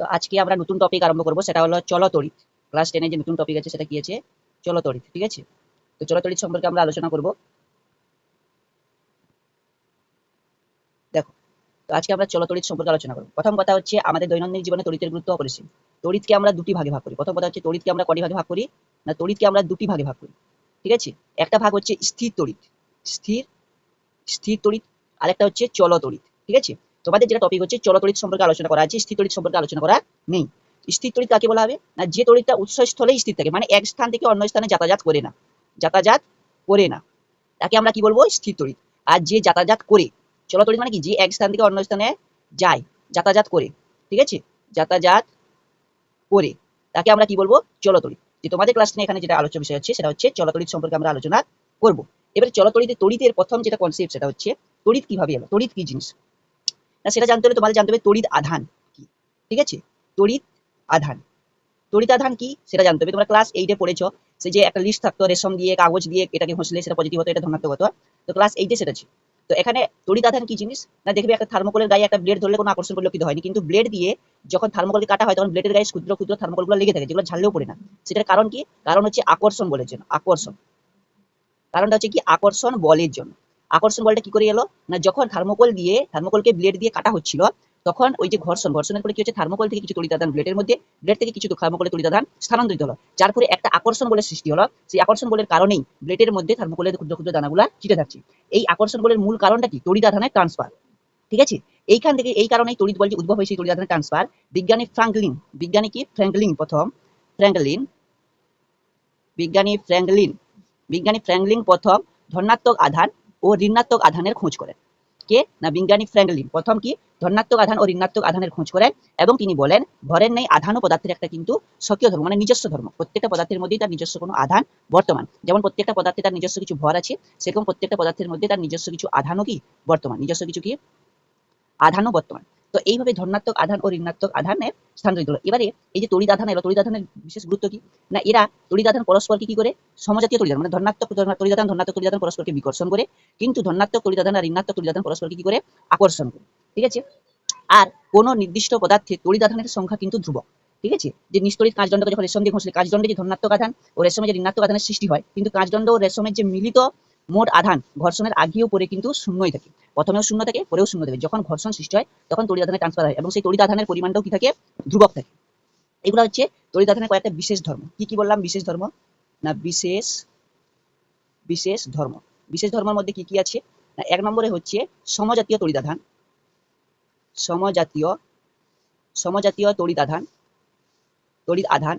তো আজকে আমরা নতুন টপিক আরম্ভ করব, সেটা হলো চলতড়িৎ ক্লাস টেনে যে নতুন টপিক আছে, সেটা কি আছে? চলতড়িৎ ঠিক আছে? তো চলতড়িৎ সম্পর্কে আমরা আলোচনা করব। দেখো, তো আজকে আমরা চলতড়িৎ সম্পর্কে আলোচনা করব। প্রথম কথা হচ্ছে, আমাদের দৈনন্দিন জীবনে তড়িতের গুরুত্ব অপরিসীম। তড়িৎকে আমরা দুটি ভাগে ভাগ করি। প্রথম কথা হচ্ছে, তড়িৎকে আমরা কটি ভাগে ভাগ করি? না, তড়িৎকে আমরা দুটি ভাগে ভাগ করি। ঠিক আছে? একটা ভাগ হচ্ছে স্থির তড়িৎ। স্থির স্থির তড়িৎ, আরেকটা হচ্ছে চল তড়িৎ। ঠিক আছে? তোমাদের যেটা টপিক হচ্ছে চলতড়িৎ সম্পর্কে আলোচনা করা আছে, স্থির তড়িৎ সম্পর্কে আলোচনা করা নেই। স্থির কাকে বলা হবে? না, যে তড়িৎটা উৎসস্থলেই স্থির থাকে মানে এক স্থান থেকে অন্য স্থানে যাতায়াত করে না। যাতায়াত করে না। তাকে আমরা কি বলব? স্থির আর যে যাতায়াত করে চলতড়িৎ মানে কি? যে এক স্থান থেকে অন্য স্থানে যায়, যাতায়াত করে, ঠিক আছে? যাতায়াত করে। তাকে আমরা কি বলব? চলতড়িৎ যে তোমাদের ক্লাস এখানে যেটা আলোচ্য বিষয় হচ্ছে, সেটা হচ্ছে চলতড়িৎ সম্পর্কে আমরা আলোচনা করব। এবারে চলতড়িতে তড়িতের প্রথম যেটা কনসেপ্ট সেটা হচ্ছে, তড়িৎ কীভাবে এলো? তড়িৎ কি জিনিস? না, সেটা জানতে হলে তোমাদের জানতে হবে তড়িৎ আধান কি, ঠিক আছে? তড়িৎ আধান। তড়িৎ আধান কি, সেটা জানতে হবে। তোমরা ক্লাস এইটে পড়েছো, সে যে একটা লিস্ট থাকতো, রেশম দিয়ে, কাগজ দিয়ে, এটাকে ঘষলে সেটা পজিটিভ হতো, এটা ধনাত্মক হতো। তো ক্লাস এইটে সেটা ছিল। তো এখানে তড়িৎ আধান কি জিনিস? না, দেখবে একটা থার্মোকলের গায়ে একটা ব্লেড ধরলে কোনো আকর্ষণ পরিলক্ষিত হয়নি, কিন্তু ব্লেড দিয়ে যখন থার্মোকলকে কাটা হয়, তখন ব্লেডের গায়ে ক্ষুদ্র ক্ষুদ্র থার্মোকলগুলো লেগে থাকে, যেগুলো ঝাললেও পড়ে না। সেটার কারণ কি? কারণ হচ্ছে আকর্ষণ বলেছেন আকর্ষণ। কারণটা হচ্ছে কি? আকর্ষণ বলের জন্য। আকর্ষণ বলটা কি করে এলো? না, যখন থার্মোকল দিয়ে, থার্মোকলকে ব্লেড দিয়ে কাটা হচ্ছিল, তখন ওই যে ঘর্ষণ, ঘর্ষণের ফলে কি হচ্ছে? থার্মোকল থেকে কিছু তড়িদাদান ব্লেডের মধ্যে, ব্লেড থেকে কিছু থার্মোকলের তড়িদাদান স্থানান্তরিত হলো। যার ফলে একটা আকর্ষণ বলের সৃষ্টি হলো। সেই আকর্ষণ বলের কারণেই ব্লেডের মধ্যে থার্মোকলের ক্ষুদ্র ক্ষুদ্র দানাগুলা চিটে থাকছে এই আকর্ষণ বলের মূল কারণটা কি? তড়িদাধানের ট্রান্সফার ঠিক আছে? এইখান থেকে, এই কারণেই তড়িৎ বলটি উদ্ভব হয়েছে তড়িদাধানের ট্রান্সফার বিজ্ঞানী ফ্রাঙ্কলিন বিজ্ঞানী কি? ফ্র্যাঙ্কলিন প্রথম। ফ্র্যাঙ্কলিন, বিজ্ঞানী ফ্র্যাঙ্কলিন বিজ্ঞানী ফ্র্যাঙ্কলিন প্রথম। ধনাত্মক আধান ও ঋণাত্মক আধানের খোঁজ করেন। কে? না, বিজ্ঞানী ফ্র্যাঙ্কলিন। প্রথম কি? ধনাত্মক আধান ও ঋণাত্মক আধানের খোঁজ করেন এবং তিনি বলেন, ভরের নেই আধান ও পদার্থের একটা কিন্তু স্বকীয় ধর্ম মানে নিজস্ব ধর্ম। প্রত্যেকটা পদার্থের মধ্যেই তার নিজস্ব কোনো আধান বর্তমান। যেমন প্রত্যেকটা পদার্থে তার নিজস্ব কিছু ভর আছে, সেরকম প্রত্যেকটা পদার্থের মধ্যে তার নিজস্ব কিছু আধানও কি বর্তমান? নিজস্ব কিছু কি? আধানও বর্তমান। তো এইভাবে ধনাত্মক আধান ও ঋণাত্মক আধানের স্থানান্তরিত হলো। এবারে এই যে তড়িৎ আধান এলো, তড়িৎ আধানের বিশেষ গুরুত্ব কি? না, এরা তড়িৎ আধান পরস্পরকে কি করে? সমজাতীয় তড়িৎ মানে ধনাত্মক তড়িৎ আধান ধনাত্মক তড়িৎ আধান পরস্পরকে বিকর্ষণ করে, কিন্তু ধনাত্মক তড়িৎ আধান আর ঋণাত্মক তড়িৎ আধান পরস্পরকে কি করে? আকর্ষণ করে। ঠিক আছে? আর কোন নির্দিষ্ট পদার্থে তড়িৎ আধানের সংখ্যা কিন্তু ধ্রুবক। ঠিক আছে? যে নিস্তড়িৎ কাঁচদণ্ডকে যখন রেশম দিয়ে ঘষলে কাঁচদণ্ডে যে ধনাত্মক আধান ও রেশমে যে ঋণাত্মক আধানের সৃষ্টি হয়, কিন্তু কাঁচদণ্ড ও রেশমের যে মিলিত মোট আধান ঘর্ষণের আগেও পরে কিন্তু শূন্যই থাকে। প্রথমেও শূন্য থাকে, পরেও শূন্য থাকে। যখন ঘর্ষণ সৃষ্টি হয়, তখন তড়িৎ আধানের ট্রান্সফার হয় এবং সেই তড়িৎ আধানের পরিমাণটাও কি থাকে? ধ্রুবক থাকে। এগুলো হচ্ছে তড়িৎ আধানের কয়েকটা বিশেষ ধর্ম। কি কি বললাম? বিশেষ ধর্ম? না, বিশেষ বিশেষ ধর্ম। বিশেষ ধর্মের মধ্যে কি কি আছে? না, এক নম্বরে হচ্ছে সমজাতীয় তড়িৎ আধান। সমজাতীয় সমজাতীয় তড়িৎ আধান তড়িৎ আধান।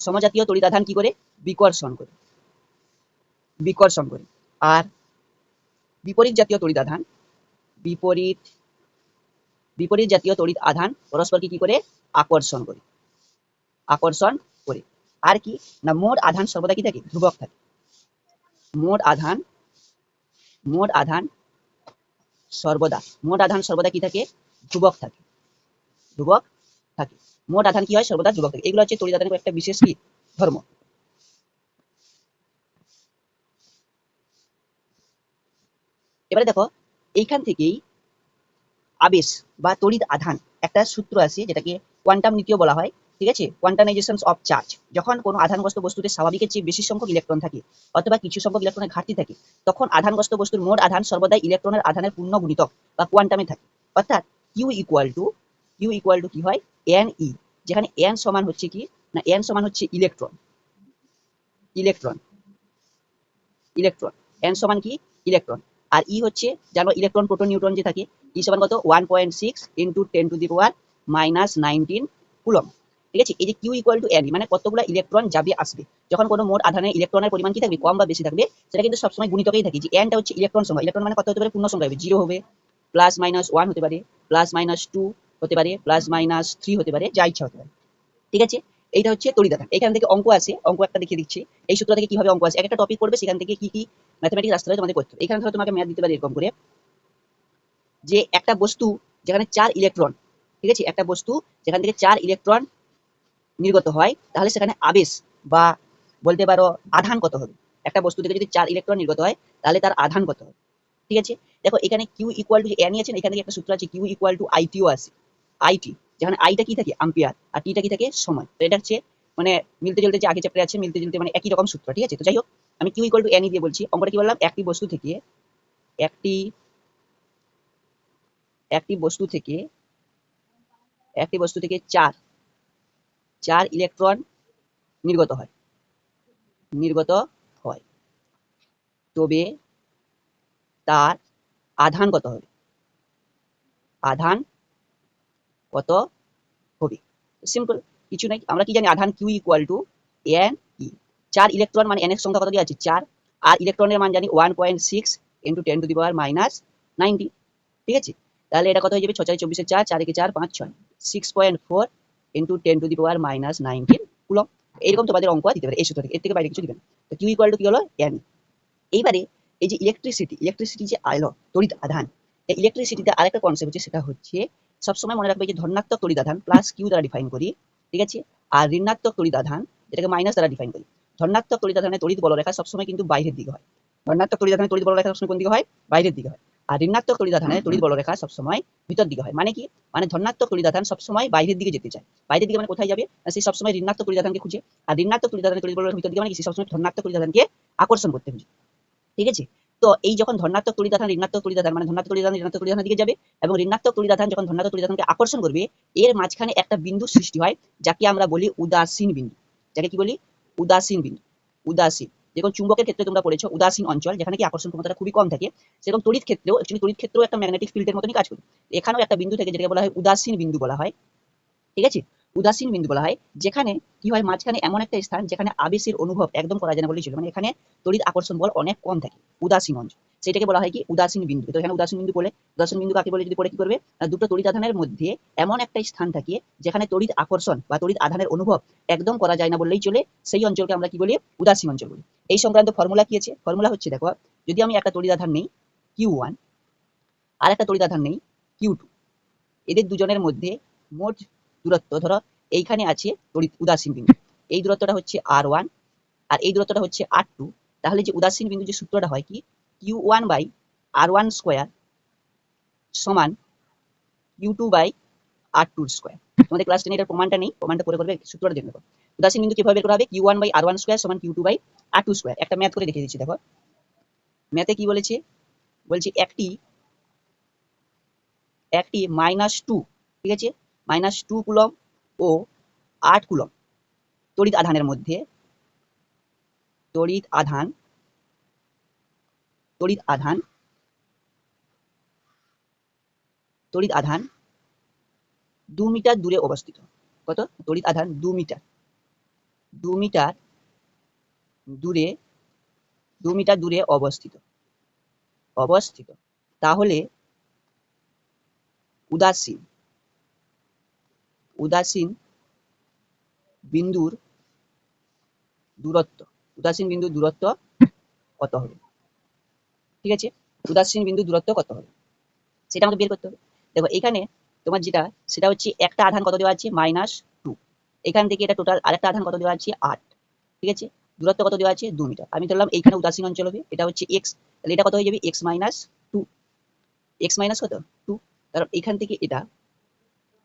সমজাতীয় তড়িৎ আধান কি করে? বিকর্ষণ করে। বিকর্ষণ করে আর বিপরীত জাতীয় তড়িৎ আধান, বিপরীত বিপরীত জাতীয় তড়িৎ আধান পরস্পরকে কি করে? আকর্ষণ করে। আকর্ষণ করে। আর কি? না, মোট আধান সর্বদা কি থাকে? ধ্রুবক থাকে। মোট আধান মোট আধান সর্বদা, মোট আধান সর্বদা কি থাকে? ধ্রুবক থাকে। ধ্রুবক থাকে। মোট আধান কি হয়? সর্বদা ধ্রুবক থাকে। এগুলো হচ্ছে তড়িৎ আধানের একটা বিশেষ কি? ধর্ম। এবারে দেখো, এইখান থেকেই আবেশ বা তড়িৎ আধান একটা সূত্র আছে যেটাকে কোয়ান্টাম নীতিও বলা হয়, ঠিক আছে? কোয়ান্টামাইজেশন অফ চার্জ যখন কোনো আধানগ্রস্ত বস্তুতে স্বাভাবিকের চেয়ে বেশি সংখ্যক ইলেকট্রন থাকে অথবা কিছু সংখ্যক ইলেকট্রনের ঘাটতি থাকে, তখন আধানগ্রস্ত বস্তুর মোট আধান সর্বদাই ইলেকট্রনের আধানের পূর্ণ গুণিতক বা কোয়ান্টামে থাকে। অর্থাৎ Q equal to Q equal to কি হয়? এন ই যেখানে এন সমান হচ্ছে কি? না এন সমান হচ্ছে ইলেকট্রন ইলেকট্রন ইলেকট্রন এন সমান কি? ইলেকট্রন আর ই হচ্ছে জানো ইলেকট্রন প্রোটন নিউট্রন যে থাকে ই সমান কত? One point six into ten to the power minus nineteen coulomb ঠিক আছে? এই যে কিউ ইকুয়াল টু এন মানে কতগুলো ইলেকট্রন যাবে, আসবে। যখন কোনো মোট আধানে ইলেকট্রনের পরিমাণ কি থাকবে? কম বা বেশি থাকবে, সেটা কিন্তু সবসময় গুণিতকেই থাকে যে এনটা হচ্ছে ইলেকট্রন সংখ্যা। ইলেকট্রন মানে কত হতে পারে? পূর্ণ সংখ্যা হবে। জিরো হবে প্লাস মাইনাস ওয়ান হতে পারে প্লাস মাইনাস টু হতে পারে প্লাস মাইনাস থ্রি হতে পারে, যা ইচ্ছা হতে পারে। ঠিক আছে? এইটা হচ্ছে আধান এখান থেকে অঙ্ক আছে, অঙ্ক একটা দেখিয়ে দিচ্ছি। এই সূত্র থেকে কীভাবে অঙ্ক আছে? এক একটা টপিক করবে সেখান থেকে কি কি ম্যাথমেটিক্স রাস্তা তোমাদের করতে এখানে ধরো তোমাকে ম্যাথ দিতে পারি এরকম করে যে একটা বস্তু যেখানে চার ইলেকট্রন ঠিক আছে? একটা বস্তু যেখান থেকে চার ইলেকট্রন নির্গত হয়, তাহলে সেখানে আবেশ বা বলতে পারো আধান কত হবে? একটা বস্তু থেকে যদি চার ইলেকট্রন নির্গত হয়, তাহলে তার আধান কত হবে? ঠিক আছে? দেখো, এখানে কিউ ইকুয়াল টু এন আছে এখান থেকে একটা সূত্র আছে কিউ ইকুয়াল টু আইটিও আছে। আইটি যেখানে আইটা কি থাকে? আম্পিয়ার আর টিটা কি থাকে? সময় তো এটা হচ্ছে মানে মিলতে জলতে যে আগে চ্যাপ্টারে আছে, মিলতে জলতে মানে একই রকম সূত্র, ঠিক আছে? তো যাই হোক, আমি কিউ ইকুয়াল টু এনই দিয়ে বলছি। অঙ্কটা কি বললাম? একটি বস্তু থেকে, একটি একটি বস্তু থেকে, একটি বস্তু থেকে চার চার ইলেকট্রন নির্গত হয়। নির্গত হয়। তবে তার আধান কত হবে? আধান কত? হবে সিম্পল কিছু নাই। আমরা কি জানি? আধান Q equal to N E চার ইলেকট্রন মানে এন এর সংখ্যা কত দেওয়া আছে? চার। আর ইলেকট্রনের মান জানি one point six into ten to the power minus ninety ঠিক আছে? তাহলে এটা কত হয়ে যাবে? ছ চারি চব্বিশে চার চার একে চার, পাঁচ, ছয়। Six point four into ten to the power minus nineteen coulomb এইরকম তোমাদের অঙ্ক দিতে পারে। এই সূত্র থেকে এর থেকে বাইরে কিছু দিবে না। তো কিউ ইকুয়াল টু কি হলো? এন এইবারে এই যে ইলেকট্রিসিটি ইলেকট্রিসিটি যে আলো, তড়িৎ আধান ইলেকট্রিসিটিতে আরেকটা কনসেপ্ট হচ্ছে, সেটা হচ্ছে সবসময় মনে রাখবে যে ধনাত্মক তড়িৎ আধান প্লাস কিউ দ্বারা ডিফাইন করি, ঠিক আছে? আর ঋণাত্মক তড়িৎ আধান যেটাকে মাইনাস দ্বারা ডিফাইন করি। ধনাত্মক তড়িৎ আধানের তড়িৎ বলরেখা সবসময় কিন্তু বাইরের দিকে হয়। ধনাত্মক তড়িৎ আধানের তড়িৎ বলরেখা সবসময় কোন দিকে হয়? বাইরের দিকে হয়। আর ঋণাত্মক তড়িৎ আধানের তড়িৎ বলরেখা সবসময় ভিতর দিকে হয়। মানে কি? মানে ধনাত্মক তড়িৎ আধান সবসময় বাইরের দিকে যেতে চায়। বাইরের দিকে মানে কোথায় যাবে? সে সবসময় ঋণাত্মক তড়িৎ আধানকে খুঁজে। আর ঋণাত্মক তড়িৎ আধানের তড়িৎ বলরেখা ভিতর দিকে মানে কি? সে সবসময় ধনাত্মক তড়িৎ আধানকে আকর্ষণ করতে খুঁজে। ঠিক আছে? তো এই যখন ধনাত্মক তড়িৎ আধান ঋণাত্মক তড়িৎ আধান মানে ধনাত্মক তড়িৎ ঋণাত্মক তড়িৎ দিকে যাবে এবং ঋণাত্মক তড়িৎ আধান যখন ধনাত্মক তড়িৎ আকর্ষণ করবে, এর মাঝখানে একটা বিন্দু সৃষ্টি হয়, যাকে আমরা বলি উদাসীন বিন্দু। যাকে কি বলি? উদাসীন বিন্দু। উদাসীন। যেমন চুম্বকের ক্ষেত্রে তোমরা পড়েছো উদাসীন অঞ্চল, যেখানে কি আকর্ষণ ক্ষমতাটা খুবই কম থাকে। সেরকম তড়িৎ ক্ষেত্রেও অ্যাকচুয়ালি তড়িৎ ক্ষেত্রেও একটা ম্যাগনেটিক ফিল্ডের মতনই কাজ করে। এখানেও একটা বিন্দু থেকে, যেটাকে বলা হয় উদাসীন বিন্দু বলা হয়। ঠিক আছে? উদাসীন বিন্দু বলা হয়, যেখানে কি হয়, মাঝখানে এমন একটা স্থান যেখানে আবেশের অনুভব একদম করা যায় না বলেই ছিল। মানে এখানে তড়িৎ আকর্ষণ বল অনেক কম থাকে উদাসীন অঞ্চল সেটাকে বলা হয় কি, উদাসীন বিন্দু। তো এখানে উদাসীন বিন্দু বলে উদাসীন বিন্দু কাকে বলে? যদি পড়ে কি করবে? দুটো তড়িৎ আধানের মধ্যে এমন একটা স্থান থাকে, যেখানে তড়িৎ আকর্ষণ বা তড়িৎ আধানের অনুভব একদম করা যায় না বললেই চলে, সেই অঞ্চলকে আমরা কি বলি? উদাসীন অঞ্চল বলি। এই সংক্রান্ত ফর্মুলা কি আছে? ফর্মুলা হচ্ছে, দেখো, যদি আমি একটা তড়িৎ আধান নেই, কিউ ওয়ান, আর একটা তড়িৎ আধান নেই, কিউ টু। এদের দুজনের মধ্যে মোট দূরত্ব, ধরো এইখানে আছে উদাসীন বিন্দু। এই দূরত্বটা হচ্ছে আর ওয়ান আর এই দূরত্বটা হচ্ছে আর টু তাহলে যে উদাসীন বিন্দু যে সূত্রটা হয় কি? Q one by R one square সমান Q two by R two square তোমাদের ক্লাস টেনে এটার প্রমাণটা নেই, প্রমাণটা করে করবে, সূত্রটা দেখে উদাসীন বিন্দু কীভাবে বের করা হবে? Q one by R one square সমান Q two by R two square একটা ম্যাথ করে দেখিয়ে দিচ্ছি, দেখো। ম্যাথে কি বলেছে? বলছে একটি একটি মাইনাস টু ঠিক আছে? মাইনাস টু কুলম ও আট কুলম তড়িৎ আধানের মধ্যে, তড়িৎ আধান তড়িৎ আধান তড়িৎ আধান দু মিটার দূরে অবস্থিত। কত? তড়িৎ আধান দু মিটার। দু মিটার দূরে, দু মিটার দূরে অবস্থিত। অবস্থিত। তাহলে উদাসীন। উদাসীন বিন্দুর দূরত্ব। উদাসীন বিন্দুর দূরত্ব কত হবে? ঠিক আছে? উদাসীন বিন্দুর দূরত্ব কত হবে? সেটা আমাকে বের করতে হবে। দেখো, এখানে তোমার যেটা, সেটা হচ্ছে একটা আধান কত দেওয়া আছে? Minus two. এখান থেকে এটা টোটাল আরেকটা আধান কত দেওয়া আছে? আট। ঠিক আছে? দূরত্ব কত দেওয়া আছে? দু মিটার। আমি ধরলাম এইখানে উদাসীন অঞ্চল হবে, এটা হচ্ছে এক্স তাহলে এটা কত হয়ে যাবে? X minus two X minus কত? টু কারণ এখান থেকে এটা,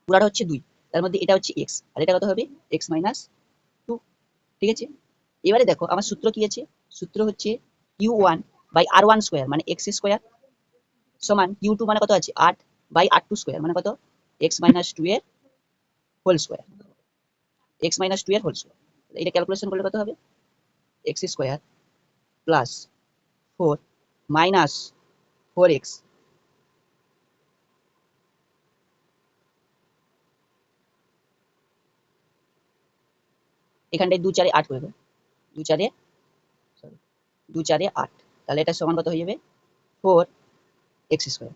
পুরাটা হচ্ছে দুই। তার মধ্যে এটা হচ্ছে এক্স আর এটা কত হবে? এক্স মাইনাস টু ঠিক আছে? এবারে দেখো, আমার সূত্র কি আছে? সূত্র হচ্ছে U one by R one square মানে এক্স স্কোয়ার সমান ইউ টু মানে কত আছে? আট বাই আর টু স্কোয়ার মানে কত? এক্স মাইনাস টু এর whole square X minus two এর হোল স্কোয়ার এটা ক্যালকুলেশন করলে কত হবে? X square plus four minus four X এখানটায় দু চারে আট করে দেবো। দু চারে সরি দু চারে আট। তাহলে এটা সমান কত হয়ে যাবে? ফোর এক্স স্কোয়ার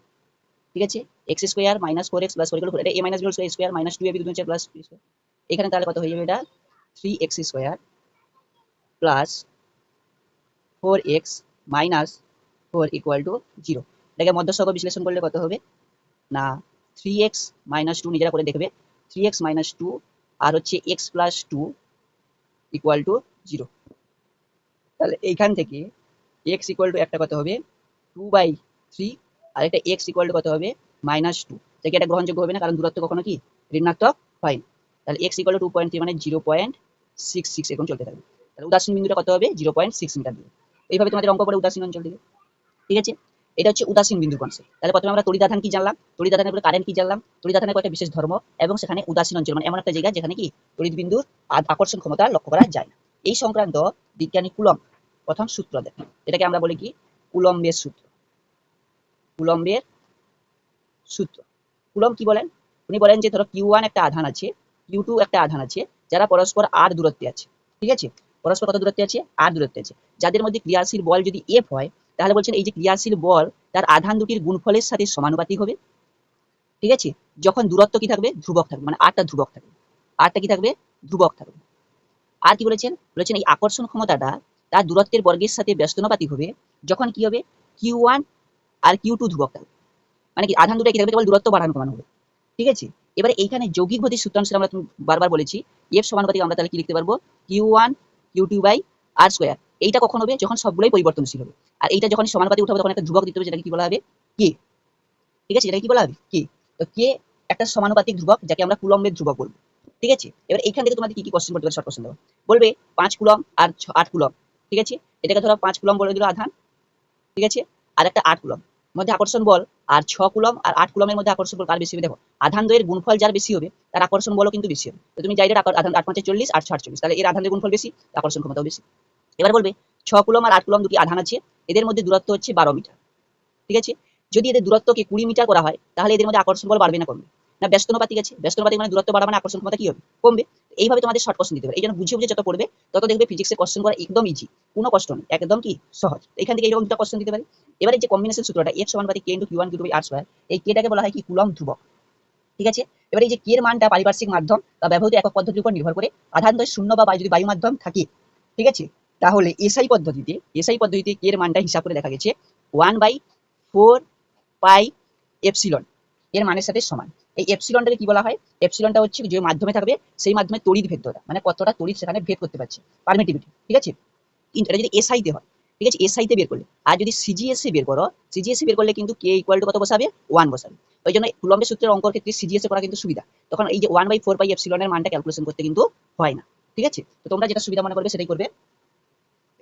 ঠিক আছে? X square minus four X plus four এটা A minus B square minus two A B দু চার প্লাস এখানে তাহলে কত হয়ে যাবে এটা? Three X square plus four X minus four equal to zero এটাকে মধ্যসহগ বিশ্লেষণ করলে কত হবে? না থ্রি এক্স মাইনাস টু নিজেরা করে দেখবে। থ্রি এক্স মাইনাস টু আর হচ্ছে X plus two equal to zero তাহলে এইখান থেকে এক্স ইকুয়াল টু একটা কত হবে? টু বাই থ্রি আর একটা এক্স ইকুয়াল টু কত হবে? মাইনাস টু থেকে এটা গ্রহণযোগ্য হবে না? কারণ দূরত্ব কখনো কি? ঋণাত্মক হয় তাহলে X equal to point three মানে জিরো পয়েন্ট সিক্স সিক্স এরকম চলতে থাকবে। তাহলে উদাসীন বিন্দুটা কত হবে? জিরো পয়েন্ট সিক্স মিটার দূরে এইভাবে তোমাদের অঙ্ক করে উদাসীন অঞ্চল দিবে ঠিক আছে? এটা হচ্ছে উদাসীন বিন্দু কনসেপ্ট তাহলে প্রথমে আমরা তড়িৎ আধান কি জানলাম? পরে কারেন্ট কি জানলাম? তড়িৎ আধানের কয়েকটা বিশেষ ধর্ম এবং সেখানে উদাসীন অঞ্চল মানে এমন একটা জায়গা যেখানে কি তড়িৎ বিন্দুর আকর্ষণ ক্ষমতা লক্ষ্য করা যায় না। এই সংক্রান্ত বিজ্ঞানী কুলম প্রথম সূত্র দেন এটাকে আমরা বলি কি? কুলম্বের সূত্র। কুলম্বের সূত্র। কুলম কি বলেন? উনি বলেন যে, ধরো কিউ একটা আধান আছে কিউ একটা আধান আছে, যারা পরস্পর আর দূরত্বে আছে। ঠিক আছে? পরস্পর কত দূরত্বে আছে? আর দূরত্বে আছে। যাদের মধ্যে ক্রিয়াশীল বল যদি এফ হয় তাহলে বলছেন এই যে ক্রিয়াশীল বল, তার আধান দুটির গুণফলের সাথে সমানুপাতিক হবে। ঠিক আছে? যখন দূরত্ব কি থাকবে? ধ্রুবক থাকবে। মানে আরটা ধ্রুবক থাকবে। আরটা কি থাকবে? ধ্রুবক থাকবে। আর কি বলেছেন? বলেছেন এই আকর্ষণ ক্ষমতাটা তার দূরত্বের বর্গের সাথে ব্যস্তনুপাতিক হবে। যখন কি হবে? কিউ ওয়ান আর কিউ টু ধ্রুবক থাকবে। মানে কি আধান দুটো কি থাকবে? কেবল দূরত্ব বাড়ানো কমানো হবে। ঠিক আছে? এবারে এইখানে যৌগিক গতির সূত্রাংশে আমরা বারবার বলেছি এফ সমানুপাতিক আমরা তাহলে কি লিখতে পারব? Q one, Q two by R square. এইটা কখন হবে? যখন সবগুলোই পরিবর্তনশীল হবে। আর এইটা যখন সমানুপাতিক উঠাবে, তখন একটা ধ্রুবক দিতে হবে, যেটাকে কি বলা হবে? কে ঠিক আছে? যেটাকে কি বলা হবে? কে তো কে একটা সমানুপাতিক ধ্রুবক, যাকে আমরা কুলম্বের ধ্রুবক বলব। ঠিক আছে? এবার এইখান থেকে তোমাদের কি কি কোশ্চেন করতে পারে শর্ট কোশ্চেন দেবো। বলবে পাঁচ কুলম আর আট কুলম ঠিক আছে? এটাকে ধরো পাঁচ কুলম বলে দিল আধান। ঠিক আছে? আর একটা আট কুলম মধ্যে আকর্ষণ বল আর ছ কুলম আর আট কুলমের মধ্যে আকর্ষণ বল কার বেশি হবে? দেখো, আধান দ্বয়ের গুণফল যার বেশি হবে, তার আকর্ষণ বলও কিন্তু বেশি হবে। তো তুমি যাই আধান আট পাঁচে চল্লিশ, আট আটচল্লিশ। তাহলে এর আধানের গুণফল বেশি, আকর্ষণ ক্ষমতাও বেশি। এবার বলবে, ছ কুলম আর আট কুলম দুটি আধান আছে, এদের মধ্যে দূরত্ব হচ্ছে বারো মিটার। ঠিক আছে? যদি এদের দূরত্বকে কুড়ি মিটার করা হয়, তাহলে এদের মধ্যে আকর্ষণ বল বাড়বে না কমবে। না ব্যস্তনুপাতিক আছে? ব্যস্তনুপাতিক মানে দূরত্ব বাড়া মানে আকর্ষণ ক্ষমতা কি হবে? কমবে। এইভাবে তোমাদের শর্ট কোশ্চেন দিতে পারে এই জন্য বুঝে বুঝে যত পড়বে, তত দেখবে ফিজিক্সের কোশ্চেন করা একদম ইজি কোনো কষ্ট নেই একদম কি? সহজ। এখান থেকে এরকম দুটো কোশ্চেন দিতে পারে। এবারে যে কম্বিনেশন সূত্রটা এফ সমানুপাতিক K into Q one Q two R square এই কেটাকে বলা হয় কি? কুলম ধ্রুবক। ঠিক আছে? এবারে এই যে কে মানটা পারিপার্শ্বিক মাধ্যম বা ব্যবহৃত একক পদ্ধতির উপর নির্ভর করে, আধান দ্বয় শূন্য বা যদি বায়ু মাধ্যম থাকে, ঠিক আছে? তাহলে এসআই পদ্ধতিতে এসআই পদ্ধতিতে কে এর মানটা হিসাব করে দেখা গেছে one by four pi epsilon এর মানের সাথে সমান। এই এপসিলনটাকে কি বলা হয়? এপসিলনটা হচ্ছে যে মাধ্যমে থাকবে, সেই মাধ্যমে তড়িৎ ভেদ্যতা মানে কতটা তড়িৎ সেখানে ভেদ করতে পারছে পারমিটিভিটি ঠিক আছে? কিন্তু এটা যদি এসআইতে হয়, ঠিক আছে? এসআইতে বের করলে, আর যদি সিজিএসএ বের করো সিজিএসএ বের করলে কিন্তু কে ইকুয়াল টু কত বসাবে? ওয়ান বসাবে। ওই জন্য কুলম্বের সূত্রের অঙ্কর ক্ষেত্রে সিজিএসএ করা কিন্তু সুবিধা। তখন এই যে ওয়ান বাই ফোর বাই এপসিলনের মানটা ক্যালকুলেশন করতে কিন্তু হয় না, ঠিক আছে? তো তোমরা যেটা সুবিধা মনে করবে সেটাই করবে।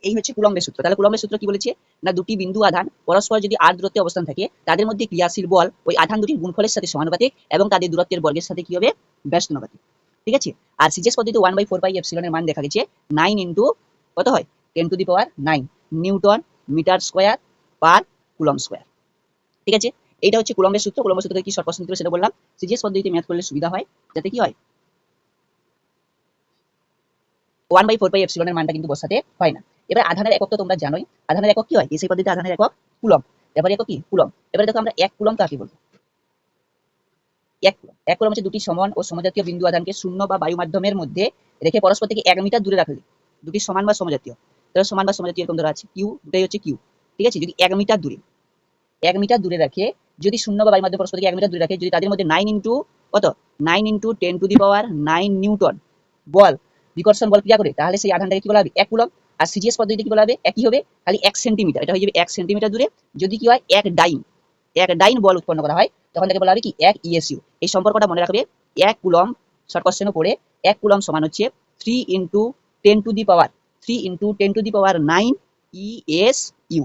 এই হচ্ছে কুলম্বের সূত্র। তাহলে কুলম্বের সূত্র কি বলেছে? না, দুটি বিন্দু আধান পরস্পর যদি আর দূরত্বে অবস্থান থাকে, তাদের মধ্যে ক্রিয়াশীল বল ওই আধান দুটির গুণফলের সাথে সমানুপাতিক এবং তাদের দূরত্বের বর্গের সাথে কি হবে? ব্যস্তনুপাতিক ঠিক আছে? আর সিজিএস পদ্ধতিতে ওয়ান বাই ফোর বাই এপসিলনের মান দেখা গেছে নাইন ইন্টু কত হয়? Ten to the power nine. Newton metre square per coulomb square. ঠিক আছে? এইটা হচ্ছে কুলম্বের সূত্র। কুলম্বের সূত্র কি শর্ট দিতে সেটা বললাম। সিজিএস পদ্ধতিতে ম্যাথ করলে সুবিধা হয়। যাতে কি হয়? ওয়ান বাই ফোর বাই এপসিলনের মানটা কিন্তু বসাতে হয় না। এবার আধানের একক তো তোমরা জানোই, আধানের একক কি হয়? এসআই পদ্ধতিতে আধানের একক কুলম এবারে একক কি? কুলম এবারে দেখো আমরা এক কুলম কাকে বলব। এক এক কুলম হচ্ছে দুটি সমান ও সমজাতীয় বিন্দু আধানকে শূন্য বা বায়ু মাধ্যমের মধ্যে রেখে পরস্পর থেকে এক মিটার দূরে রাখলে। দুটি সমান বা সমজাতীয়। তাহলে সমান বা সমজাতীয় এরকম ধরা আছে। কিউ দুটাই হচ্ছে কিউ ঠিক আছে? যদি এক মিটার দূরে। এক মিটার দূরে রাখে যদি শূন্য বা বায়ু মাধ্যমে পরস্পর থেকে এক মিটার দূরে রাখে, যদি তাদের মধ্যে নাইন ইন্টু কত? Nine into ten to the power nine newton বল। বিকর্ষণ বল ক্রিয়া করে, তাহলে সেই আধানটাকে কি বলা হবে? এক কুলম আর সিজিএস পদ্ধতিতে কি বলা হবে? একই হবে, খালি এক সেন্টিমিটার এটা হয়ে যাবে এক সেন্টিমিটার দূরে। যদি কি হয়, এক ডাইন। এক ডাইন বল উৎপন্ন করা হয়, তখন তাকে বলা হবে কি? এক ইএসইউ এই সম্পর্কটা মনে রাখবে, এক কুলম শর্ট কোশ্চেনও পড়ে এক কুলম সমান হচ্ছে three into ten to the power three into ten to the power nine E S U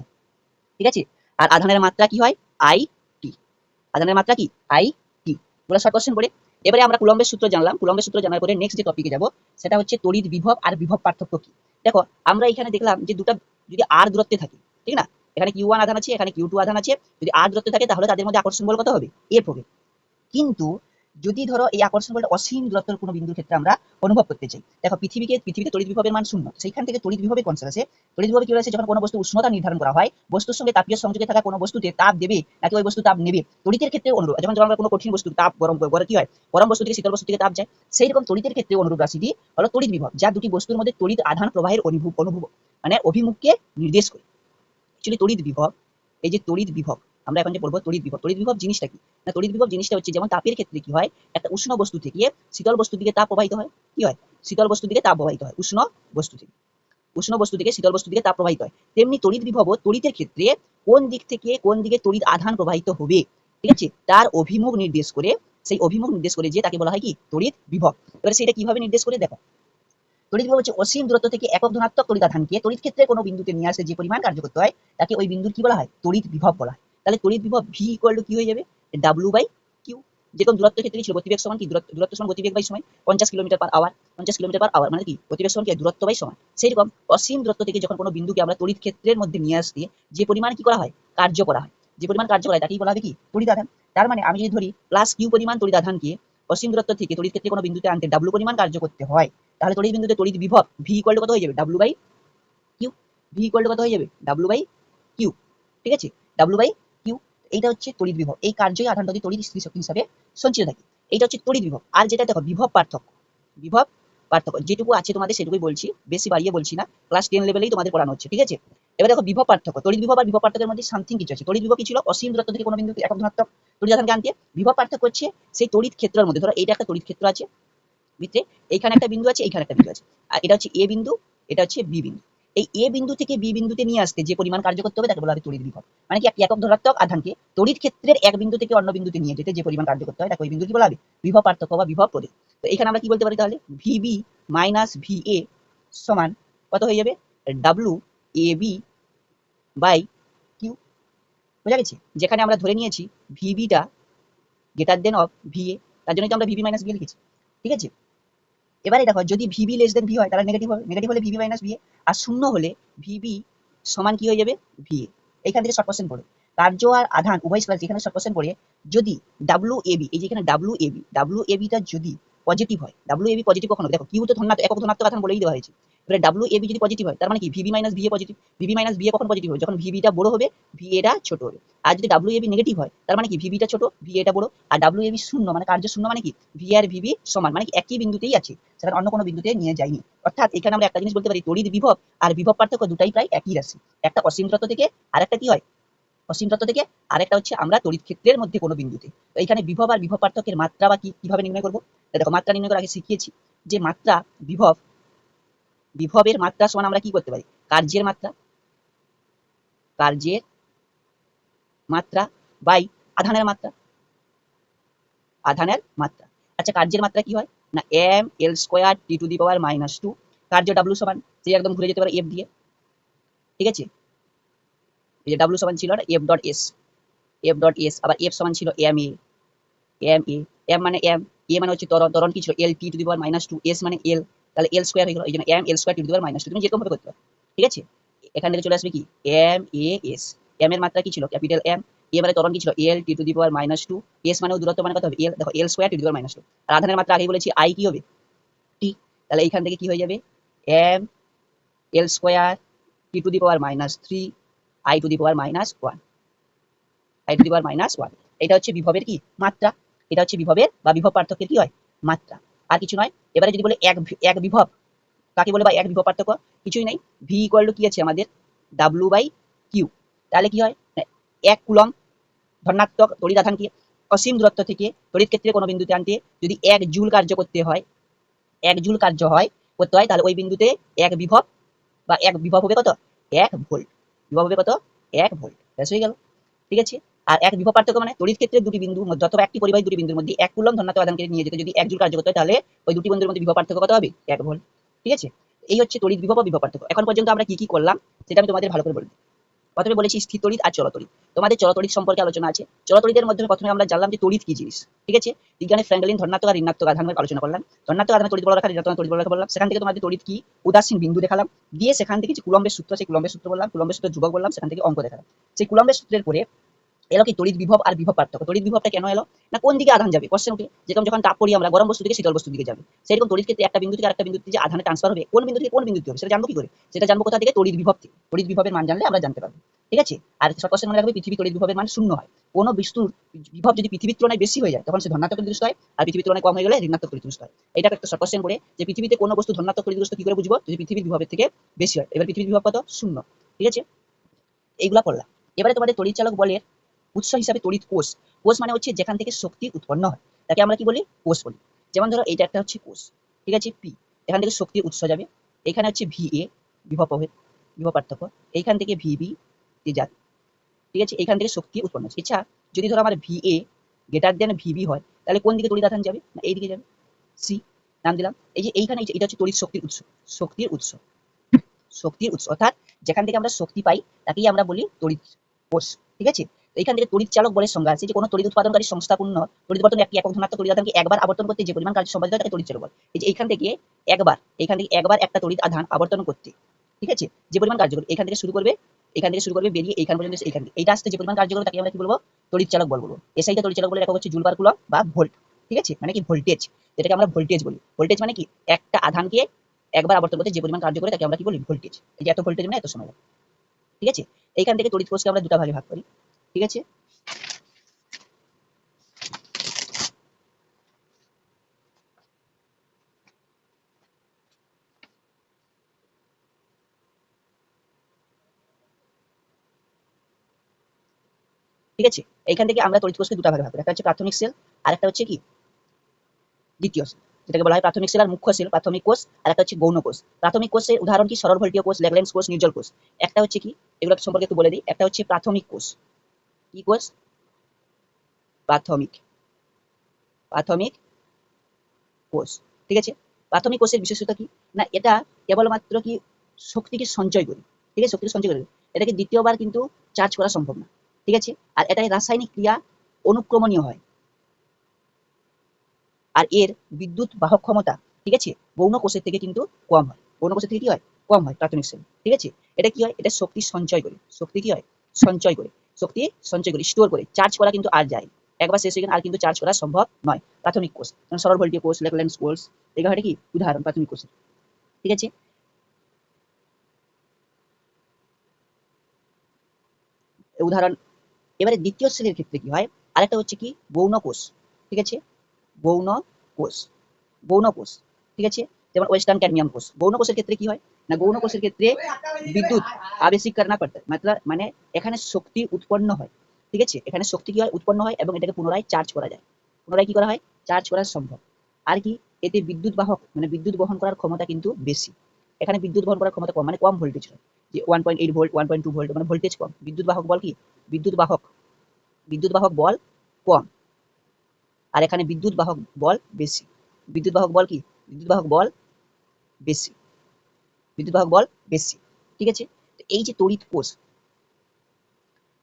ঠিক আছে? আর আধানের মাত্রা কি হয়? আই টি আধানের মাত্রা কি? আই টি বলে শর্ট কোশ্চেন পড়ে এবারে আমরা কুলম্বের সূত্র জানলাম। কুলম্বের সূত্র জানার পরে নেক্সট যে টপিকে যাব, সেটা হচ্ছে তড়িৎ বিভব আর বিভব পার্থক্য কি? দেখো, আমরা এখানে দেখলাম যে দুটা, যদি আর দূরত্বে থাকে, ঠিক না? এখানে কিউ ওয়ান আধান আছে, এখানে কিউ টু আধান আছে। যদি আর দূরত্বে থাকে, তাহলে তাদের মধ্যে আকর্ষণ বল কত হবে? এফ হবে কিন্তু যদি ধরো এই আকর্ষণ বলটা অসীম দূরত্বের কোনো বিন্দুর ক্ষেত্রে আমরা অনুভব করতে চাই। দেখো, পৃথিবীকে পৃথিবীতে তড়িৎ বিভবের মান শূন্য। সেইখান থেকে তড়িৎ বিভবের কনসেপ্ট আছে। তড়িৎ বিভবে কি রয়েছে? যখন কোনো বস্তু উষ্ণতা নির্ধারণ করা হয়, বস্তুর সঙ্গে তাপীয় সংযোগে থাকা কোনো বস্তুতে তাপ দেবে, নাকি ওই বস্তু তাপ নেবে? তড়িতের ক্ষেত্রে অনুরূপ। যেমন যখন আমরা কোনো কঠিন বস্তু, তাপ, গরম করে কি হয়? গরম বস্তু থেকে শীতল বস্তু থেকে তাপ যায়। সেই রকম তড়িতের ক্ষেত্রে অনুরূপ রাশিটি হলো তড়িৎ বিভব, যা দুটি বস্তুর মধ্যে তড়িৎ আধান প্রবাহের অনুভব অনুভব মানে অভিমুখকে নির্দেশ করে। তড়িৎ বিভব, এই যে তড়িৎ বিভব আমরা এখন যে পড়ব তড়িৎ বিভব তড়িৎ বিভব জিনিসটা কি? না, তড়িৎ বিভব জিনিসটা হচ্ছে যেমন তাপের ক্ষেত্রে কি হয়? একটা উষ্ণ বস্তু থেকে শীতল বস্তুর দিকে তাপ প্রবাহিত হয়। কি হয়? শীতল বস্তুর দিকে তাপ প্রবাহিত হয়, উষ্ণ বস্তু থেকে। উষ্ণ বস্তু থেকে শীতল বস্তু দিকে তাপ প্রবাহিত হয়। তেমনি তড়িৎ বিভব তড়িতের ক্ষেত্রে কোন দিক থেকে কোন দিকে তড়িৎ আধান প্রবাহিত হবে? ঠিক আছে? তার অভিমুখ নির্দেশ করে, সেই অভিমুখ নির্দেশ করে যে তাকে বলা হয় কি? তড়িৎ বিভব। এবারে সেটা কীভাবে নির্দেশ করে? দেখো। তড়িৎ বিভব হচ্ছে অসীম দূরত্ব থেকে একক ধনাত্মক তড়িৎ আধানকে তড়িৎ ক্ষেত্রে কোনো বিন্দুতে নিয়ে আসে যে পরিমাণ কার্য করতে হয়, তাকে ওই বিন্দুর কি বলা হয়? তড়িৎ বিভব বলা হয়। তাহলে তড়িৎ বিভব ভি ইকুয়াল টু কি হয়ে যাবে ডাব্লু বাই কিউ যেরকম দূরত্ব ক্ষেত্রে ছিল গতিবেগ সমান কি? দূরত্ব দূরত্ব সমান গতিবেগ বাই সময় পঞ্চাশ কিলোমিটার পার আওয়ার পঞ্চাশ কিলোমিটার পার আওয়ার মানে কি? গতিবেগ সমান কি? দূরত্ব বাই সময় সেই রকম অসীম দূরত্ব থেকে যখন কোনো বিন্দুকে আমরা তড়িৎ ক্ষেত্রের মধ্যে নিয়ে আসতে, যে পরিমাণ কি করা হয়? কার্য করা হয়। যে পরিমাণ কার্য করা হয়, তাকেই বলা হবে কি? তড়িৎ আধান তার মানে আমি যদি ধরি প্লাস কিউ পরিমাণ তড়িৎ আধানকে অসীম দূরত্ব থেকে তড়িৎ ক্ষেত্রে কোনো বিন্দুতে আনতে ডাব্লু পরিমাণ কার্য করতে হয়, তাহলে তড়িৎ বিন্দুতে তড়িৎ বিভব ভি ইকুয়াল কত হয়ে যাবে? W by Q V equal কত হয়ে যাবে? ডাব্লু বাই কিউ ঠিক আছে? ডাব্লু বাই এইটা হচ্ছে তড়িৎ বিভব এই কার্যই আধানটা যদি তড়িৎ স্থিতি শক্তি হিসাবে সঞ্চিত থাকে। এইটা হচ্ছে তড়িৎ বিভব আর যেটা দেখো, বিভব পার্থক্য। বিভব পার্থক্য। যেটুকু আছে তোমাদের সেটুকুই বলছি। বেশি বাড়িয়ে বলছি না। ক্লাস টেন লেভেলেই তোমাদের পড়ানো হচ্ছে, ঠিক আছে? এবার দেখো, বিভব পার্থক্য। তড়িৎ বিভব আর বিভব পার্থক্যের মধ্যে সামথিং কিছু আছে। তড়িৎ বিভব কি ছিল? অসীম দূরত্ব থেকে কোনো বিন্দুতে একক ধনাত্মক তড়িৎ আধানকে আনতে বিভব পার্থক্য হচ্ছে সেই তড়িৎ ক্ষেত্রের মধ্যে। ধরো, এইটা একটা তড়িৎ ক্ষেত্র আছে ভিতরে এইখানে একটা বিন্দু আছে, এইখানে একটা বিন্দু আছে। আর এটা হচ্ছে এ বিন্দু, এটা হচ্ছে বি বিন্দু। এই এ বিন্দু থেকে বি বিন্দুতে নিয়ে আসতে যে পরিমাণ কার্য করতে হবে, তাকে বলা হবে তড়িৎ বিভব। মানে কি এক একক ধনাত্মক আধানকে তড়িৎ ক্ষেত্রের এক বিন্দু থেকে অন্য বিন্দুতে নিয়ে যেতে যে পরিমাণ কার্য করতে হয়, তাকে ওই বিন্দু কি বলা হবে। বিভব পার্থক্য বা বিভব তড়িৎ তো এখানে আমরা কি বলতে পারি তাহলে? ভিবি মাইনাস ভি এ সমান কত হয়ে যাবে? W A B by Q. বোঝা গেছে? যেখানে আমরা ধরে নিয়েছি ভিবিটা greater than of V A তার জন্য তো আমরা ভিবি মাইনাস ভি লিখেছি। ঠিক আছে? এবারে দেখো, যদি ভিবি লেস দেন ভি হয়, তাহলে নেগেটিভ হবে। নেগেটিভ হলে ভিবি মাইনাস ভিএ আর শূন্য হলে ভিবি সমান কি হয়ে যাবে? ভিএ এইখান থেকে শর্ট কোশ্চেন পড়ে। কার্য আর আধান, উভয় স্কয়ার যেখানে শর্ট কোশ্চেন পড়ে, যদি ডাব্লু এবি এই যেখানে ডাব্লু এ বি ডাব্লু এবিটা বিটা যদি পজিটিভ হয়। ডাব্লু এ বি পজিটিভ কখনো দেখো কিউ তো ধনাত্মক একক ধনাত্মক আধান বলেই দেওয়া হয়েছে। এবারে ডাব্লু এ বি যদি পজিটিভ হয়, তার মানে কি? V B minus V A positive V B minus V A কখন পজিটিভ হবে? যখন ভিবিটা বড় হবে ভি এটা ছোট হবে। আর যদি ডাব্লু এ বি নেগেটিভ হয়, তার মানে কি? ভিবিটা ছোট ভি এটা বড়। আর ডাব্লু এ বি শূন্য মানে কার্য শূন্য মানে কি? ভি আর ভিবি সমান মানে কি? একই বিন্দুতেই আছে। সেখানে অন্য কোনো বিন্দুতে নিয়ে যায়নি। অর্থাৎ এখানে আমরা একটা জিনিস বলতে পারি, তড়িৎ বিভব আর বিভব পার্থক্য দুটাই প্রায় একই রাশি। একটা অসীম তত্ত্ব থেকে আরেকটা কি হয়? অসীম তত্ত্ব থেকে আরেকটা হচ্ছে আমরা তড়িৎ ক্ষেত্রের মধ্যে কোনো বিন্দুতে। তো এখানে বিভব আর বিভব পার্থক্যের মাত্রা বা কি, কীভাবে নির্ণয় করব? দেখো, মাত্রা নির্ণয় করার আগে শিখিয়েছি যে মাত্রা, বিভব, বিভবের মাত্রা সমান আমরা কি করতে পারি? কার্যের মাত্রা কার্যের মাত্রা বাই আধানের মাত্রা। আধানের মাত্রা। আচ্ছা কার্যের মাত্রা কি হয়? না M L square T to the power minus two কার্য ডাব্লু সমান, যে একদম ঘুরে যেতে পারে এফ দিয়ে। ঠিক আছে? এই যে ডাব্লু সমান ছিল F dot S F dot S আবার এফ সমান ছিল M A M A M মানে এম এ মানে হচ্ছে তরণ তরণ কি ছিল? L T to the minus two S মানে এল তাহলে এল স্কোয়ার হয়ে গেল, এই জন্য M L square to the minus two তুমি যেরকম ভাবে করতে পারো, ঠিক আছে? এখান থেকে চলে আসবে কি? এম এ এস এম এর মাত্রা কি ছিল? ক্যাপিটাল এম এ মানে তরণ কি ছিল? L T to the power minus two S মানে দূরত্ব মানে কত হবে? এল দেখো L square to the minus two আর আধানের মাত্রা আগেই বলেছি আই কি হবে? টি তাহলে এইখান থেকে কি হয়ে যাবে? M L square T to the power minus three I to the power minus one I to the power minus one এটা হচ্ছে বিভবের কি? মাত্রা। এটা হচ্ছে বিভবের বা বিভব পার্থক্যের কি হয়? মাত্রা। আর কিছু নয়। এবারে যদি বলে এক এক বিভব, কাকে বলে বা এক বিভব পার্থক্য? কিছুই নাই। ভি ইকুয়াল টু কি আছে আমাদের? ডাব্লু বাই কিউ তাহলে কি হয়? এক কুলম ধনাত্মক তড়িৎ আধানকে অসীম দূরত্ব থেকে তড়িৎ ক্ষেত্রে কোনো বিন্দুতে আনতে যদি এক জুল কার্য করতে হয়, এক জুল কার্য হয়, করতে হয়, তাহলে ওই বিন্দুতে এক বিভব বা এক বিভব হবে কত? এক ভোল্ট। বিভব হবে কত? এক ভোল্ট। ব্যাস হয়ে গেল। ঠিক আছে? আর এক বিভব পার্থক্য মানে তড়িৎ ক্ষেত্রে দুটি বিন্দু অথবা একটি পরিবাহী দুটি বিন্দুর মধ্যে এক কুলম ধনাত্মক আধানকে নিয়ে যেতে যদি এক জুল কার্য করতে হয়, তাহলে ওই দুটি বিন্দুর মধ্যে বিভব পার্থক্য কত হবে? এক ভোল্ট। ঠিক আছে? এই হচ্ছে তড়িৎ বিভব ও বিভব পার্থক্য। এখন পর্যন্ত আমরা কি কি করলাম, সেটা আমি তোমাদের ভালো করে বলি প্রথমে বলেছি স্থির তড়িৎ আর চলতড়িৎ তোমাদের চলতড়িৎ সম্পর্কে আলোচনা আছে। চলতড়িতের মধ্যে প্রথমে আমরা জানলাম যে তড়িৎ কি জিনিস। ঠিক আছে? বিজ্ঞানে ফ্র্যাঙ্কলিন ধনাত্মক আর ঋণাত্মক আধান আলোচনা করলাম। ধনাত্মক আধান তড়িৎ বলা রাখা ঋণাত্মক তড়িৎ বলা রাখা বললাম। সেখান থেকে তোমাদের তড়িৎ কি? উদাসীন বিন্দু দেখালাম। দিয়ে সেখান থেকে যে কুলম্বের সূত্র, সেই কুলম্বের সূত্র বললাম। কুলম্বের সূত্র যুবক বললাম, সেখান থেকে অঙ্ক দেখালাম। সেই কুলম্বের সূত্রের পরে এলো কি তড়িৎ বিভব আর বিভব পার্থক্য? তড়িৎ বিভবটা কেন এলো? না কোন দিকে আধান যাবে? কোশ্চেন উঠে যেরকম যখন তাপ করি আমরা গরম বস্তু থেকে শীতল বস্তুর দিকে যাবে। সেরকম তড়িৎ ক্ষেত্রে একটা বিন্দু থেকে আরেকটা বিন্দুতে যে আধানে ট্রান্সফার হবে, কোন বিন্দু থেকে কোন বিন্দুতে হবে, সেটা জানব কি করে? সেটা জানব কোথা থেকে? তড়িৎ বিভব থেকে। তড়িৎ বিভবের মান জানলে আমরা জানতে পারব। ঠিক আছে? আর শর্ট কোশ্চেন মনে রাখবে, পৃথিবী তড়িৎ বিভবের মান শূন্য হয়। কোনো বস্তুর বিভব যদি পৃথিবীর তুলনায় বেশি হয়ে যায়, তখন সে ধনাত্মক তড়িৎগ্রস্ত হয়, আর পৃথিবীর তুলনায় কম হয়ে গেলে ঋণাত্মক তড়িৎগ্রস্ত হয়। এটা একটা শর্ট কোশ্চেন করে যে পৃথিবীতে কোনো বস্তু ধনাত্মক তড়িৎগ্রস্ত কি করে বুঝব? যদি পৃথিবীর বিভবের থেকে বেশি হয়। এবার পৃথিবীর বিভব কত? শূন্য। ঠিক আছে? এইগুলা করলাম এবারে তোমাদের তড়িৎ চালক বলের উৎস হিসাবে তড়িৎ কোষ। কোষ মানে হচ্ছে যেখান থেকে শক্তি উৎপন্ন হয়। তাকে আমরা কি বলি? কোষ বলি। যেমন ধরো, এইটা একটা হচ্ছে কোষ। ঠিক আছে? পি এখান থেকে শক্তির উৎস যাবে। এখানে হচ্ছে ভি এ বিভব বিভব পার্থক্য এইখান থেকে ভি বি যাবে। ঠিক আছে? এখান থেকে শক্তি উৎপন্ন হচ্ছে। এছাড়া, যদি ধরো আমার V A greater than V B হয়, তাহলে কোন দিকে তড়িৎ আধান যাবে? না, এই দিকে যাবে। সি নাম দিলাম। এই যে এইখানে এটা হচ্ছে তড়িৎ শক্তির উৎস। শক্তির উৎস। শক্তির উৎস। অর্থাৎ, যেখান থেকে আমরা শক্তি পাই, তাকেই আমরা বলি তড়িৎ কোষ। ঠিক আছে? তো এইখান থেকে তড়িৎ চালক বলের সংজ্ঞা আছে যে কোনো তড়িৎ উৎপাদনকারী সংস্থাপূর্ণ তড়িৎ বর্তন একটি একক ধনাত্মক তড়িৎ আধানকে একবার আবর্তন করতে যে পরিমাণ কার্য সম্পাদিত হয় তাকে তড়িৎ চালক বলে। এই যে এইখান থেকে একবার এইখান থেকে একবার একটা তড়িৎ আধান আবর্তন করতে, ঠিক আছে? যে পরিমাণ কার্য করবে এখান থেকে শুরু করবে, এখান থেকে শুরু করবে, বেরিয়ে এইখান পর্যন্ত এসে এইখান থেকে। এইটা আসতে যে পরিমাণ কার্য করবে তাকে আমরা কি বলব? তড়িৎ চালক বল বলব। এসআইটা তড়িৎ চালক বলে একক হচ্ছে জুল পার কুলম বা ভোল্ট, ঠিক আছে? মানে কি ভোল্টেজ, যেটাকে আমরা ভোল্টেজ বলি। ভোল্টেজ মানে কি? একটা আধানকে একবার আবর্তন করতে যে পরিমাণ কার্য করে তাকে আমরা কি বলি? ভোল্টেজ। এই যে এত ভোল্টেজ মানে এত সময় লাগে, ঠিক আছে? এইখান থেকে তড়িৎ কোষকে আমরা দুটা ভাগে ভাগ করি। ঠিক আছে? ঠিক আছে? এইখান থেকে আমরা তড়িৎ কোষকে দুটা ভাগে ভাগ করি। একটা হচ্ছে প্রাথমিক সেল আর একটা হচ্ছে কি? দ্বিতীয় সেল যেটাকে বলা হয় প্রাথমিক সেল আর মুখ্য সেল প্রাথমিক কোষ আর একটা হচ্ছে গৌণ কোষ। প্রাথমিক কোষের উদাহরণ কি? সরল ভল্টীয় কোষ ল্যাগলেন্স কোষ নির্জল কোষ। একটা হচ্ছে কি? এগুলো সম্পর্কে একটু বলে দিই। একটা হচ্ছে প্রাথমিক কোষ। কোষ প্রাথমিক প্রাথমিক কোষ ঠিক আছে? প্রাথমিক কোষের বিশেষতা কি? না, এটা কেবলমাত্র কি শক্তিকে সঞ্চয় করি। ঠিক আছে? শক্তিকে সঞ্চয় করি। এটাকে দ্বিতীয়বার কিন্তু চার্জ করা সম্ভব না। ঠিক আছে? আর এটাই রাসায়নিক ক্রিয়া অনুক্রমণীয় হয়। আর এর বিদ্যুৎ বাহক ক্ষমতা, ঠিক আছে? গৌণ কোষের থেকে কিন্তু কম হয়। গৌণ কোষের থেকে কি হয়? কম হয় প্রাথমিক সেল ঠিক আছে? এটা কি হয়? এটা শক্তি সঞ্চয় করে। শক্তি কি হয়? সঞ্চয় করে। শক্তি সঞ্চয় করি স্টোর করে চার্জ করা কিন্তু আর যায়। একবার শেষ হয়ে আর কিন্তু চার্জ করা সম্ভব নয়। প্রাথমিক যেমন সরল ভোল্টীয় কোর্স লেকলেন্স কোর্স এগুলো কি উদাহরণ, প্রাথমিক কোষের ঠিক আছে? উদাহরণ, এবারে দ্বিতীয় শ্রেণির ক্ষেত্রে কি হয়? আরেকটা হচ্ছে কি? গৌণ কোষ। ঠিক আছে? গৌণ কোষ। গৌণ কোষ। ঠিক আছে? যেমন ওয়েস্টার্ন ক্যাডমিয়াম কোষ। গৌণ কোষের ক্ষেত্রে কি হয়? না গৌণ কোষের ক্ষেত্রে বিদ্যুৎ আবেশিক করনা পড়তে मतलब মানে এখানে শক্তি উৎপন্ন হয় ঠিক আছে এখানে শক্তি কি হয় উৎপন্ন হয় এবং এটাকে পুনরায় চার্জ করা যায় পুনরায় কি করা হয় চার্জ করা সম্ভব আর কি এতে বিদ্যুৎ বাহক মানে বিদ্যুৎ বহন করার ক্ষমতা কিন্তু বেশি এখানে বিদ্যুৎ বহন করার ক্ষমতা কম মানে কম ভোল্টেজ হয় যে one point eight volt one point two volt মানে ভোল্টেজ কম বিদ্যুৎ বাহক বল কি বিদ্যুৎ বাহক বিদ্যুৎ বাহক বল কম আর এখানে বিদ্যুৎ বাহক বল বেশি বিদ্যুৎ বাহক বল কি বিদ্যুৎ বাহক বল বেশি বিদ্যুৎ বাহক বল বেশি ঠিক আছে? তো এই যে তড়িৎ কোষ,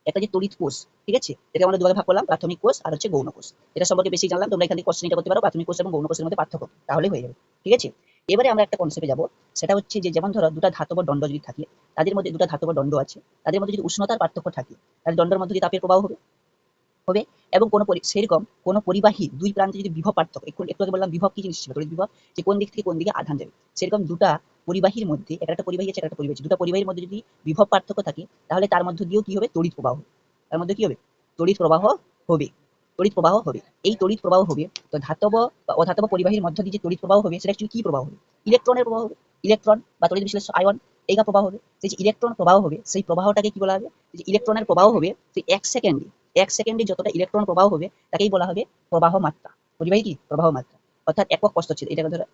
একটা যে তড়িৎ কোষ, ঠিক আছে? এটা আমরা দুভাগে ভাগ করলাম, প্রাথমিক কোষ আর হচ্ছে গৌণ কোষ। এটা সম্পর্কে বেশি জানলাম, তোমরা এখান থেকে কোশ্চেনটা করতে পারো, প্রাথমিক কোষ এবং গৌণ কোষের মধ্যে পার্থক্য, তাহলে হয়ে যাবে, ঠিক আছে? এবারে আমরা একটা কনসেপ্টে যাব, সেটা হচ্ছে যে যেমন ধরো দুটো ধাতব দণ্ড যদি থাকে, তাদের মধ্যে দুটো ধাতব দণ্ড আছে, তাদের মধ্যে যদি উষ্ণতার পার্থক্য থাকে, তাহলে দণ্ডের মধ্যে দিয়ে তাপের প্রবাহ হবে? হবে এবং কোনো সেরকম কোনো পরিবাহী দুই প্রান্তে যদি বিভব পার্থক্য একটু আগে বললাম বিভব কি জিনিস ছিল? বিভব, যে কোন দিক থেকে কোন দিকে আধান যাবে। সেরকম দুটা পরিবাহীর মধ্যে একটা একটা পরিবাহী আছে একটা পরিবাহী দুটা পরিবাহীর মধ্যে যদি বিভব পার্থক্য থাকে, তাহলে তার মধ্যে দিয়েও কি হবে? তড়িৎ প্রবাহ। তার মধ্যে কি হবে? তড়িৎ প্রবাহ হবে। তড়িৎ প্রবাহ হবে। এই তড়িৎ প্রবাহ হবে, তো ধাতব বা অধাতব পরিবাহীর মধ্য দিয়ে যে তড়িৎ প্রবাহ হবে, সেটা কি প্রবাহ হবে? ইলেকট্রনের প্রবাহ হবে। ইলেকট্রন বা তড়িৎ বিশ্লেষ্য আয়ন এইগা প্রবাহ হবে। সেই যে ইলেকট্রন প্রবাহ হবে, সেই প্রবাহটাকে কি বলা হবে? যে ইলেকট্রনের প্রবাহ হবে, সেই এক সেকেন্ডে এক সেকেন্ডে যতটা ইলেকট্রন প্রবাহ হবে, তাকেই বলা হবে প্রবাহ মাত্রা। পরিবাহী কি? প্রবাহ মাত্রা। অর্থাৎ একক প্রস্থচ্ছেদ এটাকে ধরো।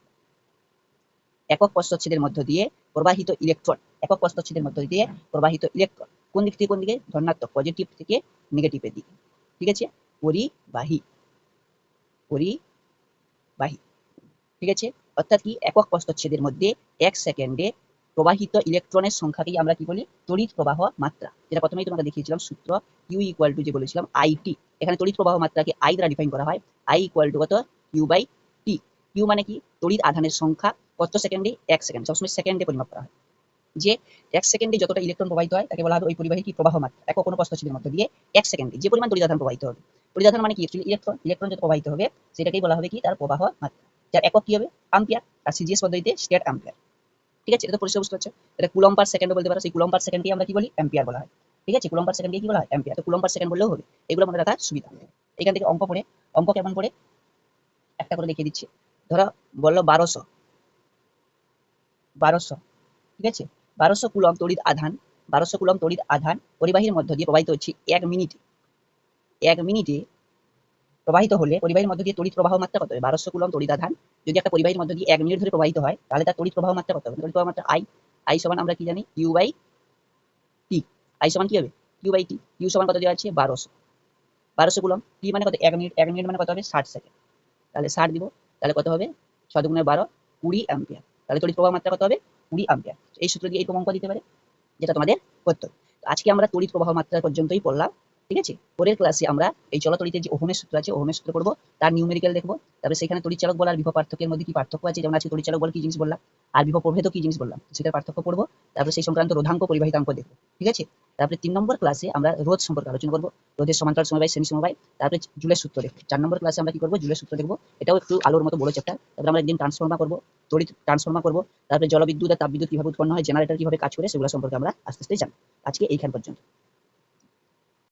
একক প্রস্থচ্ছেদের মধ্য দিয়ে প্রবাহিত ইলেকট্রন একক প্রস্থচ্ছেদের মধ্য দিয়ে প্রবাহিত ইলেকট্রন কোন দিক থেকে, কোন দিকে? ধনাত্মক পজিটিভ থেকে নেগেটিভের দিকে। ঠিক আছে? পরিবাহী। পরিবাহী। ঠিক আছে? অর্থাৎ কি? একক প্রস্থচ্ছেদের মধ্যে এক সেকেন্ডে প্রবাহিত ইলেকট্রনের সংখ্যাকেই আমরা কি বলি? তড়িৎ প্রবাহ মাত্রা। যেটা প্রথমেই তোমাকে দেখিয়েছিলাম, সূত্র ইউ ইকুয়াল টু যে বলেছিলাম আইটি এখানে তড়িৎ প্রবাহ মাত্রাকে আই দ্বারা ডিফাইন করা হয়। আই ইকুয়াল টু কত? ইউ বাই টি ইউ মানে কি? তড়িৎ আধানের সংখ্যা কত সেকেন্ডে এক সেকেন্ড সবসময় সেকেন্ডে পরিমাপ করা হয়। যে এক সেকেন্ডে যতটা ইলেকট্রন প্রবাহিত হয়, তাকে বলা হবে ওই পরিবাহী কি? প্রবাহ মাত্রা। এক কোনো প্রস্থচ্ছেদের মধ্য দিয়ে এক সেকেন্ডে যে পরিমাণ তড়িৎ আধান প্রবাহিত হবে। তড়িৎ আধান মানে কি? ইলেকট্রন ইলেকট্রন যত প্রবাহিত হবে, সেটাকেই বলা হবে কি? তার প্রবাহ মাত্রা। যার একক কি হবে? আম্পিয়ার আর সিজিএস পদ্ধতিতে স্টেট আম্পিয়ার ঠিক আছে, এটা তো পরিষ্কার বুঝতে পারছ। এটা কুলম পার সেকেন্ড বলতে পারো, সেই কুলম পার সেকেন্ডকে আমরা কি বলি? অ্যাম্পিয়ার বলা হয়। ঠিক আছে কুলম পার সেকেন্ডকে কি বলা হয়? অ্যাম্পিয়ার তো কুলম পার সেকেন্ড বললেও হবে। এগুলো মনে রাখার সুবিধা। এখান থেকে অঙ্ক পড়ে, অঙ্ক কেমন পড়ে? একটা করে দেখিয়ে দিচ্ছি। ধরো, বলল বারোশো। বারোশো। ঠিক আছে? বারোশো কুলম তড়িৎ আধান। বারোশো কুলম তড়িৎ আধান পরিবাহীর মধ্য দিয়ে প্রবাহিত হচ্ছে এক মিনিটে। এক মিনিটে প্রবাহিত হলে পরিবাহীর মধ্য দিয়ে তড়িৎ প্রবাহ মাত্রা কত হবে? বারোশো কুলম তড়িৎ আধান যদি একটা পরিবাহীর মধ্য দিয়ে এক মিনিট ধরে প্রবাহিত হয়, তাহলে তার তড়িৎ প্রবাহ মাত্রা কত হবে? তড়িৎ প্রবাহ মাত্রা আই আই সমান আমরা কি জানি? কিউ বাই টি আই সমান কি হবে? কিউ বাই টি কিউ সমান কত দেওয়া আছে? বারোশো। বারোশো কুলম টি মানে কত? এক মিনিট এক মিনিট মানে কত হবে? ষাট সেকেন্ড। তাহলে ষাট দিব। তাহলে কত হবে? ছ দুগুণে বারো, কুড়ি অ্যাম্পিয়ার। তাহলে তড়িৎ প্রবাহ মাত্রা কত হবে? কুড়ি অ্যাম্পিয়ার। এই সূত্র দিয়ে এই অঙ্ক দিতে পারে, যেটা তোমাদের করতে আজকে আমরা তড়িৎ প্রবাহ মাত্রা পর্যন্তই পড়লাম। ঠিক আছে? পরের ক্লাসে আমরা এই চলতড়িতের যে ওহমের সূত্র আছে, ওহমের সূত্র করব, তার নিউমেরিক্যাল দেখব, তারপরে সেখানে তড়িৎ চালক বল আর বিভব পার্থক্যের মধ্যে কি পার্থক্য আছে? যেমন আজকে তড়িৎ চালক বল কি জিনিস বললাম, আর বিভব প্রভেদ কি জিনিস বললাম, সেটার পার্থক্য পড়ব, তারপরে সেই সংক্রান্ত রোধাঙ্ক পরিবাহিতাঙ্ক দেখব, ঠিক আছে? তারপরে তিন নম্বর ক্লাসে আমরা রোধ সম্পর্কে আলোচনা করব, রোধের সমান্তরাল সমবায় সেমি সমবায়, তারপরে জুলের সূত্র দেখব, চার নম্বর ক্লাসে আমরা কি করব? জুলের সূত্র দেখব, এটাও একটু আলোর মতো বড় চ্যাপ্টার তারপরে আমরা একদিন ট্রান্সফর্মার করব, তড়িৎ ট্রান্সফর্মার করব, তারপরে জলবিদ্যুৎ আর তাপবিদ্যুৎ কীভাবে উৎপন্ন হয় জেনারেটর কীভাবে কাজ করে, সেগুলো সম্পর্কে আমরা আস্তে আস্তে জানব। আজকে এইখান পর্যন্ত।